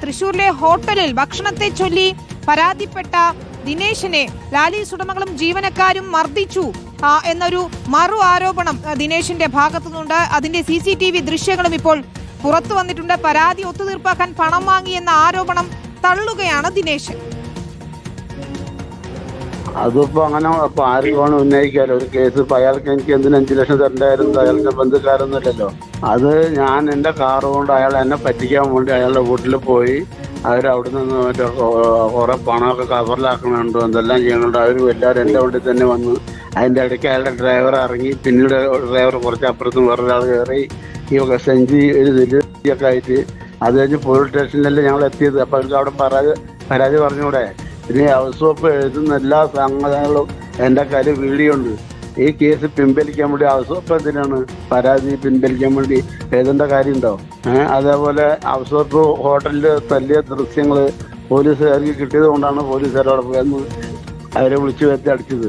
തൃശൂരിലെ ഹോട്ടലിൽ ഭക്ഷണത്തെ ചൊല്ലി പരാതിപ്പെട്ട ദിനേശിനെ ലാലീസ് ഉടമകളും ജീവനക്കാരും മർദ്ദിച്ചു. എന്നൊരു മറു ആരോപണം ദിനേശിന്റെ ഭാഗത്തു നിന്നുണ്ട് അതിന്റെ സി സി ടി വി ദൃശ്യങ്ങളും ഇപ്പോൾ പുറത്തു വന്നിട്ടുണ്ട്. പരാതി ഒത്തുതീർപ്പാക്കാൻ പണം വാങ്ങി എന്ന ആരോപണം തള്ളുകയാണ് ദിനേശൻ. അതിപ്പോ അങ്ങനെ അപ്പോൾ ആരും വേണം ഉന്നയിക്കാലോ? ഒരു കേസ് ഇപ്പൊ അയാൾക്ക് എനിക്ക് എന്തിന് അഞ്ചു ലക്ഷം തരണ്ടായിരുന്നു? അയാളുടെ ബന്ധുക്കാരൊന്നുമില്ലല്ലോ. അത് ഞാൻ എന്റെ കാർ കൊണ്ട് അയാൾ എന്നെ പറ്റിക്കാൻ വേണ്ടി അയാളുടെ വീട്ടിൽ പോയി. അവരവിടെ നിന്ന് മറ്റേ കുറെ പണമൊക്കെ കവറിലാക്കണുണ്ടോ? എന്തെല്ലാം ചെയ്യണുണ്ടോ? അവർ എല്ലാവരും എന്റെ വണ്ടി തന്നെ വന്നു അതിന്റെ ഇടയ്ക്ക് അയാളുടെ ഡ്രൈവർ ഇറങ്ങി. പിന്നീട് ഡ്രൈവർ കുറച്ച് അപ്പുറത്തും വേറൊരാൾ കയറി. ഈ സെഞ്ചി ഒരു ഒക്കെ ആയിട്ട് അത് കഴിഞ്ഞ് പോലീസ് സ്റ്റേഷനിലല്ലേ ഞങ്ങൾ എത്തിയത്? അപ്പൊ അവർക്ക് അവിടെ പരാതി പരാതി പറഞ്ഞൂടെ ഇനി ഹൗസ് ഓഫ് എഴുതുന്ന എല്ലാ സംഗതികളും എന്റെ കയ്യിൽ വീഡിയോ ഉണ്ട് ഈ കേസ് പിൻവലിക്കാൻ വേണ്ടി ഹൗസ് ഓഫ് എന്തിനാണ്? പരാതി പിൻവലിക്കാൻ വേണ്ടി എഴുതേണ്ട കാര്യമുണ്ടോ? അതേപോലെ ഹൗസ് ഓഫ് ഹോട്ടലിൽ തല്ലിയ ദൃശ്യങ്ങൾ പോലീസുകാർക്ക് കിട്ടിയത് കൊണ്ടാണ് പോലീസുകാരോട് പോയെന്ന് അവരെ വിളിച്ചു വരുത്തി അടിച്ചത്.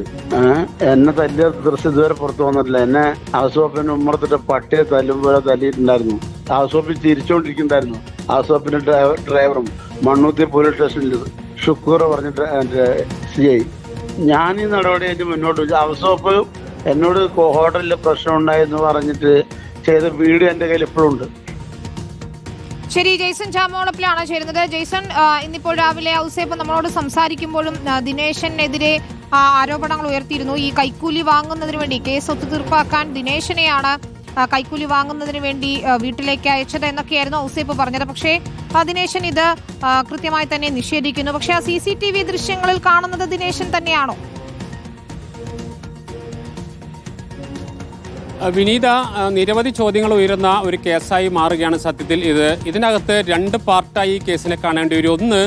എന്നെ തല്ലിയ ദൃശ്യം ഇതുവരെ പുറത്തു വന്നിട്ടില്ല. എന്നെ ഹൗസ് ഓഫിന് ഉമ്മറത്തിട്ട് പട്ടിയെ പോലെ തല്ലിയിട്ടുണ്ടായിരുന്നു. ഹൗസ് ഓഫിൽ തിരിച്ചുകൊണ്ടിരിക്കുന്നുണ്ടായിരുന്നു ഹൗസ് ഓഫിന്റെ ഡ്രൈവറും മണ്ണൂത്തി പോലീസ് സ്റ്റേഷനിൽ ഷുക്കൂർ പറഞ്ഞിട്ട് സി ഐ ഞാൻ ഈ നടപടിയായിട്ട് മുന്നോട്ട് വെച്ചു. അവസോപ്പ് എന്നോട് ഹോട്ടലിൽ പ്രശ്നം ഉണ്ടായെന്ന് പറഞ്ഞിട്ട് ചെയ്ത വീഡിയോ എന്റെ കയ്യിൽ ഇപ്പോഴും ഉണ്ട്. ശരി ജെയ്സൺ ചാമോളപ്പിലാണ് ചേരുന്നത്. ജെയ്സൺ ഇന്നിപ്പോൾ രാവിലെ ഔസേപ്പ് നമ്മളോട് സംസാരിക്കുമ്പോഴും ദിനേശനെതിരെ ആരോപണങ്ങൾ ഉയർത്തിയിരുന്നു. ഈ കൈക്കൂലി വാങ്ങുന്നതിന് വേണ്ടി കേസ് ഒത്തുതീർപ്പാക്കാൻ ദിനേശനെയാണ് കൈക്കൂലി വാങ്ങുന്നതിന് വേണ്ടി വീട്ടിലേക്ക് അയച്ചത് എന്നൊക്കെയായിരുന്നു ഔസേപ്പ് പറഞ്ഞത്. പക്ഷേ ദിനേശൻ ഇത് കൃത്യമായി തന്നെ നിഷേധിക്കുന്നു. പക്ഷേ ആ സി സി ടി വി ദൃശ്യങ്ങളിൽ കാണുന്നത് ദിനേശൻ തന്നെയാണോ? വിനീത നിരവധി ചോദ്യങ്ങൾ ഉയരുന്ന ഒരു കേസായി മാറുകയാണ് സത്യത്തിൽ ഇത്. ഇതിനകത്ത് രണ്ട് പാർട്ടായി ഈ കേസിനെ കാണേണ്ടി വരും. ഒന്ന്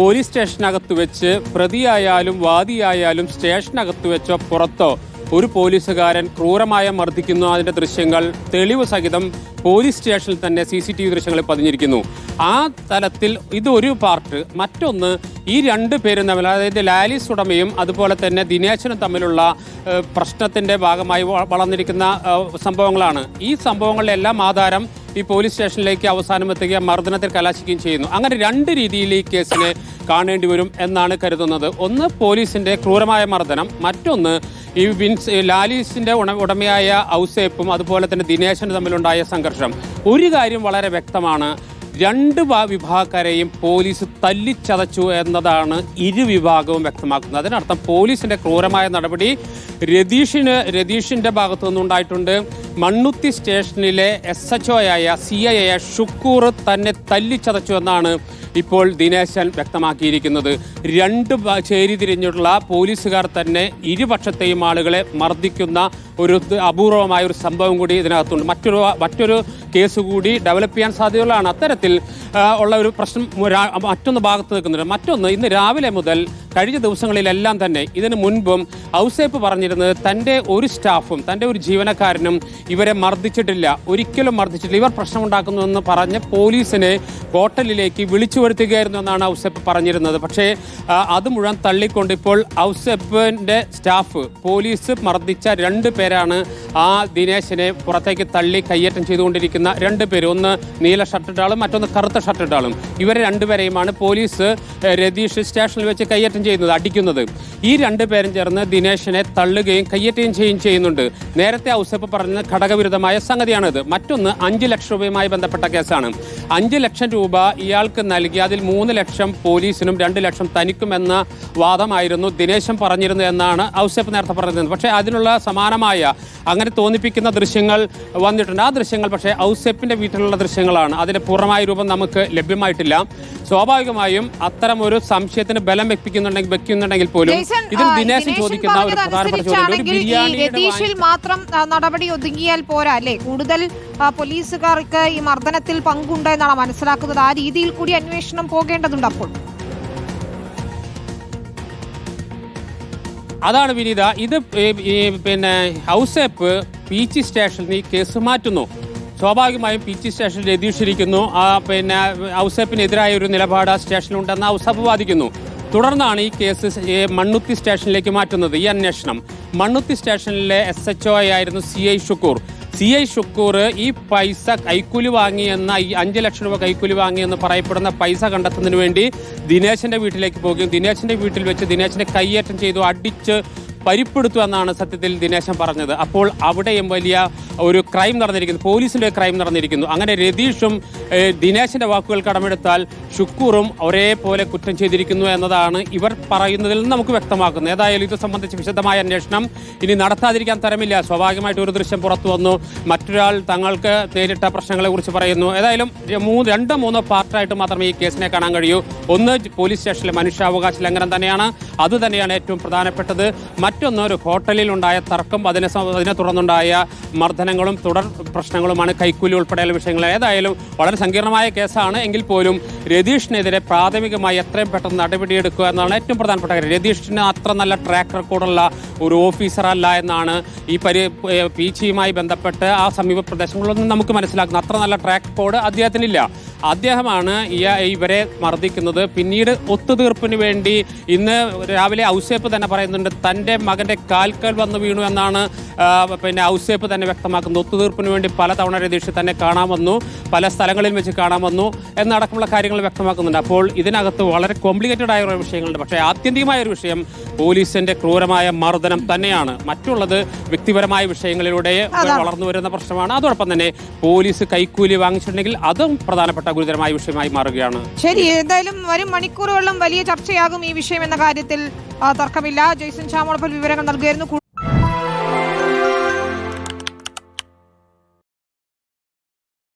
പോലീസ് സ്റ്റേഷനകത്ത് വെച്ച് പ്രതിയായാലും വാദിയായാലും സ്റ്റേഷനകത്ത് വെച്ചോ പുറത്തോ ഒരു പോലീസുകാരൻ ക്രൂരമായ മർദ്ദിക്കുന്നു. അതിന്റെ ദൃശ്യങ്ങൾ തെളിവ് സഹിതം പോലീസ് സ്റ്റേഷനിൽ തന്നെ സി സി ടി വി ദൃശ്യങ്ങളിൽ പതിഞ്ഞിരിക്കുന്നു. ആ തലത്തിൽ ഇത് ഒരു പാർട്ട് മറ്റൊന്ന് ഈ രണ്ട് പേരും തമ്മിൽ അതായത് ലാലിസ് ഉടമയും അതുപോലെ തന്നെ ദിനേശനും തമ്മിലുള്ള പ്രശ്നത്തിന്റെ ഭാഗമായി വളർന്നിരിക്കുന്ന സംഭവങ്ങളാണ്. ഈ സംഭവങ്ങളിലെല്ലാം ആധാരം ഈ പോലീസ് സ്റ്റേഷനിലേക്ക് അവസാനം എത്തുകയും മർദ്ദനത്തിൽ കലാശിക്കുകയും ചെയ്യുന്നു. അങ്ങനെ രണ്ട് രീതിയിൽ ഈ കേസിനെ കാണേണ്ടി വരും എന്നാണ് കരുതുന്നത്. ഒന്ന് പോലീസിന്റെ ക്രൂരമായ മർദ്ദനം. മറ്റൊന്ന് ഈ വിൻസ് ലാലീസിന്റെ ഉട ഉടമയായ ഔസേപ്പും അതുപോലെ തന്നെ ദിനേശനും തമ്മിലുണ്ടായ സംഘർഷം. ഒരു കാര്യം വളരെ വ്യക്തമാണ്. രണ്ട് വിഭാഗക്കാരെയും പോലീസ് തല്ലിച്ചതച്ചു എന്നതാണ് ഇരു വിഭാഗവും വ്യക്തമാക്കുന്നത്. അതിനർത്ഥം പോലീസിന്റെ ക്രൂരമായ നടപടി രതീഷിന് രതീഷിന്റെ ഭാഗത്തു നിന്നുണ്ടായിട്ടുണ്ട്. മണ്ണുത്തി സ്റ്റേഷനിലെ എസ് എച്ച് ഒ ആയ സി ഐ ആയ ഷുക്കൂർ തന്നെ തല്ലിച്ചതച്ചു എന്നാണ് ഇപ്പോൾ ദിനേശൻ വ്യക്തമാക്കിയിരിക്കുന്നത് രണ്ട് ചേരി തിരിഞ്ഞുള്ള പോലീസുകാർ തന്നെ ഇരുപക്ഷത്തെയും ആളുകളെ മർദ്ദിക്കുന്ന ഒരു അപൂർവമായ ഒരു സംഭവം കൂടി ഇതിനകത്തുണ്ട്. മറ്റൊരു മറ്റൊരു കേസ് കൂടി ഡെവലപ്പ് ചെയ്യാൻ സാധ്യതയുള്ളതാണ്. അത്തരത്തിൽ ഉള്ള ഒരു പ്രശ്നം മറ്റൊന്ന് ഭാഗത്ത് നിൽക്കുന്നുണ്ട്. മറ്റൊന്ന് ഇന്ന് രാവിലെ മുതൽ കഴിഞ്ഞ ദിവസങ്ങളിലെല്ലാം തന്നെ ഇതിനു മുൻപും ഔസേപ്പ് പറഞ്ഞിരുന്നത് തന്റെ ഒരു സ്റ്റാഫും തന്റെ ഒരു ജീവനക്കാരനും ഇവരെ മർദ്ദിച്ചിട്ടില്ല. ഒരിക്കലും മർദ്ദിച്ചിട്ടില്ല. ഇവർ പ്രശ്നമുണ്ടാക്കുന്നുവെന്ന് പറഞ്ഞ് പോലീസിനെ ഹോട്ടലിലേക്ക് വിളിച്ചു വരുത്തുകയായിരുന്നു എന്നാണ് ഔസേപ്പ് പറഞ്ഞിരുന്നത്. പക്ഷേ അത് മുഴുവൻ തള്ളിക്കൊണ്ട് ഇപ്പോൾ ഔസേപ്പിന്റെ സ്റ്റാഫ് പോലീസ് മർദ്ദിച്ച രണ്ട് പേരാണ് ആ ദിനേശിനെ പുറത്തേക്ക് തള്ളി കയ്യേറ്റം ചെയ്തുകൊണ്ടിരിക്കുന്ന രണ്ട് പേര്. ഒന്ന് നീല ഷർട്ടിട്ടാളും മറ്റൊന്ന് കറുത്ത ഷർട്ടിട്ടാളും ഇവരെ രണ്ടുപേരെയുമാണ് പോലീസ് രതീഷ് സ്റ്റേഷനിൽ വെച്ച് കയ്യേറ്റം ചെയ്യുന്നത് അടിക്കുന്നത്. ഈ രണ്ടു പേരും ചേർന്ന് ദിനേശിനെ തള്ളുകയും കയ്യേറ്റുകയും ചെയ്യുകയും ചെയ്യുന്നുണ്ട്. നേരത്തെ ഔസപ്പ് പറഞ്ഞ ഘടകവിരുദ്ധമായ സംഗതിയാണിത്. മറ്റൊന്ന് അഞ്ച് ലക്ഷം രൂപയുമായി ബന്ധപ്പെട്ട കേസാണ്. അഞ്ച് ലക്ഷം രൂപ ഇയാൾക്ക് നൽകി അതിൽ മൂന്ന് ലക്ഷം പോലീസിനും രണ്ട് ലക്ഷം തനിക്കുമെന്ന വാദമായിരുന്നു ദിനേശൻ പറഞ്ഞിരുന്നത് എന്നാണ് ഔസപ്പ് നേരത്തെ പറഞ്ഞിരുന്നത്. പക്ഷേ അതിനുള്ള സമാനമായ അങ്ങനെ തോന്നിപ്പിക്കുന്ന ദൃശ്യങ്ങൾ വന്നിട്ടുണ്ട്. ആ ദൃശ്യങ്ങൾ പക്ഷേ ഔസപ്പിന്റെ വീട്ടിലുള്ള ദൃശ്യങ്ങളാണ്. അതിന്റെ പൂർണമായ രൂപം നമുക്ക് ലഭ്യമായിട്ടില്ല. സ്വാഭാവികമായും അത്തരം ഒരു സംശയത്തിന് ബലം വെപ്പിക്കുന്നുണ്ടെങ്കിൽ വെക്കുന്നുണ്ടെങ്കിൽ പോലും ജെയ്സൺ, ഇതിൽ ദിനേശൻ ചോദിക്കുന്ന ഒരു പ്രധാനപ്പെട്ട ചോദ്യം രതീഷിൽ മാത്രം നടപടി ഒതുങ്ങിയാൽ പോരാ അല്ലേ? കൂടുതൽ പോലീസുകാർക്ക് ഈ മർദ്ദനത്തിൽ പങ്കുണ്ട് എന്നാണ് മനസ്സിലാക്കുന്നത്. ആ രീതിയിൽ കൂടി അന്വേഷണം പോകേണ്ടതുണ്ട് അപ്പോൾ. അതാണ് വിനീത. ഇത് പിന്നെ ഹൗസ് പിന്നെ പി പീച്ചി സ്റ്റേഷനിൽ ഈ കേസ് മാറ്റുന്നു. സ്വാഭാവികമായും പി ജി സ്റ്റേഷനിൽ രതീഷിരിക്കുന്നു. ആ പിന്നെ ഔസേപ്പിനെതിരായ ഒരു നിലപാട് ആ സ്റ്റേഷനിലുണ്ടെന്ന് ഔസേപ്പ് വാദിക്കുന്നു. തുടർന്നാണ് ഈ കേസ് മണ്ണുത്തി സ്റ്റേഷനിലേക്ക് മാറ്റുന്നത്. ഈ അന്വേഷണം മണ്ണുത്തി സ്റ്റേഷനിലെ എസ് എച്ച് ഒ ആയിരുന്നു C I Shukkur. C I Shukkur ഈ പൈസ കൈക്കൂലി വാങ്ങിയെന്ന ഈ അഞ്ച് ലക്ഷം രൂപ കൈക്കൂലി വാങ്ങിയെന്ന് പറയപ്പെടുന്ന പൈസ കണ്ടെത്തുന്നതിന് വേണ്ടി ദിനേശന്റെ വീട്ടിലേക്ക് പോകുകയും ദിനേശന്റെ വീട്ടിൽ വെച്ച് ദിനേശിനെ കയ്യേറ്റം ചെയ്തു അടിച്ച് പരിപ്പെടുത്തു എന്നാണ് സത്യത്തിൽ ദിനേശൻ പറഞ്ഞത്. അപ്പോൾ അവിടെയും വലിയ ഒരു ക്രൈം നടന്നിരിക്കുന്നു. പോലീസിന്റെ ക്രൈം നടന്നിരിക്കുന്നു. അങ്ങനെ രതീഷും ദിനേശിന്റെ വാക്കുകൾ കടമെടുത്താൽ ഷുക്കൂറും ഒരേപോലെ കുറ്റം ചെയ്തിരിക്കുന്നു എന്നതാണ് ഇവർ പറയുന്നതിൽ നിന്ന് നമുക്ക് വ്യക്തമാക്കുന്നത്. ഏതായാലും ഇത് സംബന്ധിച്ച് വിശദമായ അന്വേഷണം ഇനി നടത്താതിരിക്കാൻ തരമില്ല. സ്വാഭാവികമായിട്ട് ഒരു ദൃശ്യം പുറത്തു വന്നു. മറ്റൊരാൾ തങ്ങൾക്ക് നേരിട്ട പ്രശ്നങ്ങളെ കുറിച്ച് പറയുന്നു. ഏതായാലും മൂന്ന് രണ്ടോ മൂന്നോ പാർട്ടായിട്ട് മാത്രമേ ഈ കേസിനെ കാണാൻ കഴിയൂ. ഒന്ന് പോലീസ് സ്റ്റേഷനിലെ മനുഷ്യാവകാശ ലംഘനം തന്നെയാണ്. അത് തന്നെയാണ് ഏറ്റവും പ്രധാനപ്പെട്ടത്. മറ്റൊന്ന് ഒരു ഹോട്ടലിൽ ഉണ്ടായ തർക്കം അതിനെ അതിനെ തുടർന്നുണ്ടായ മർദ്ദനങ്ങളും തുടർ പ്രശ്നങ്ങളുമാണ് കൈക്കൂലി ഉൾപ്പെടെയുള്ള വിഷയങ്ങൾ. ഏതായാലും വളരെ സങ്കീർണമായ കേസാണ്. എങ്കിൽ പോലും രതീഷിനെതിരെ പ്രാഥമികമായി എത്രയും പെട്ടെന്ന് നടപടിയെടുക്കുക എന്നാണ് ഏറ്റവും പ്രധാനപ്പെട്ട കാര്യം. രതീഷിന് അത്ര നല്ല ട്രാക്ക് റെക്കോർഡുള്ള ഒരു ഓഫീസറല്ല എന്നാണ് ഈ പരി പി പീച്ചിയുമായി ബന്ധപ്പെട്ട് ആ സമീപ പ്രദേശങ്ങളിലൊന്നും നമുക്ക് മനസ്സിലാക്കുന്നത്. അത്ര നല്ല ട്രാക്ക് റെക്കോർഡ് അദ്ദേഹത്തിനില്ല. അദ്ദേഹമാണ് ഇവരെ മർദ്ദിക്കുന്നത്. പിന്നീട് ഒത്തുതീർപ്പിന് വേണ്ടി ഇന്ന് രാവിലെ ഔസേപ്പ് തന്നെ പറയുന്നുണ്ട് തന്റെ മകന്റെ കാൽക്കൽ വന്ന് വീണു എന്നാണ് പിന്നെ ഔസേപ്പ് തന്നെ വ്യക്തമാക്കുന്നത് ഒത്തുതീർപ്പിന് വേണ്ടി പല പലതവണ രതീഷ് തന്നെ കാണാൻ വന്നു. പല സ്ഥലങ്ങളിൽ വെച്ച് കാണാൻ വന്നു എന്നടക്കമുള്ള കാര്യങ്ങൾ വ്യക്തമാക്കുന്നുണ്ട്. അപ്പോൾ ഇതിനകത്ത് വളരെ കോംപ്ലിക്കേറ്റഡ് ആയ ഒരു വിഷയങ്ങളുണ്ട്. പക്ഷേ ആത്യന്തികമായ ഒരു വിഷയം പോലീസിന്റെ ക്രൂരമായ മർദ്ദനം തന്നെയാണ്. മറ്റുള്ളത് വ്യക്തിപരമായ വിഷയങ്ങളിലൂടെ വളർന്നു വരുന്ന പ്രശ്നമാണ്. അതോടൊപ്പം തന്നെ പോലീസ് കൈക്കൂലി വാങ്ങിച്ചിട്ടുണ്ടെങ്കിൽ അതും പ്രധാനപ്പെട്ട ഗുരുതരമായ വിഷയമായി മാറുകയാണ്. ശരി എന്തായാലും വരും മണിക്കൂറുകളിലും വലിയ ചർച്ചയാകും ഈ വിഷയം എന്ന കാര്യത്തിൽ. തർക്കമില്ല. ജെയ്സൺ ചാമോളപ്പൽ വിവരങ്ങൾ നൽകുമായിരുന്നു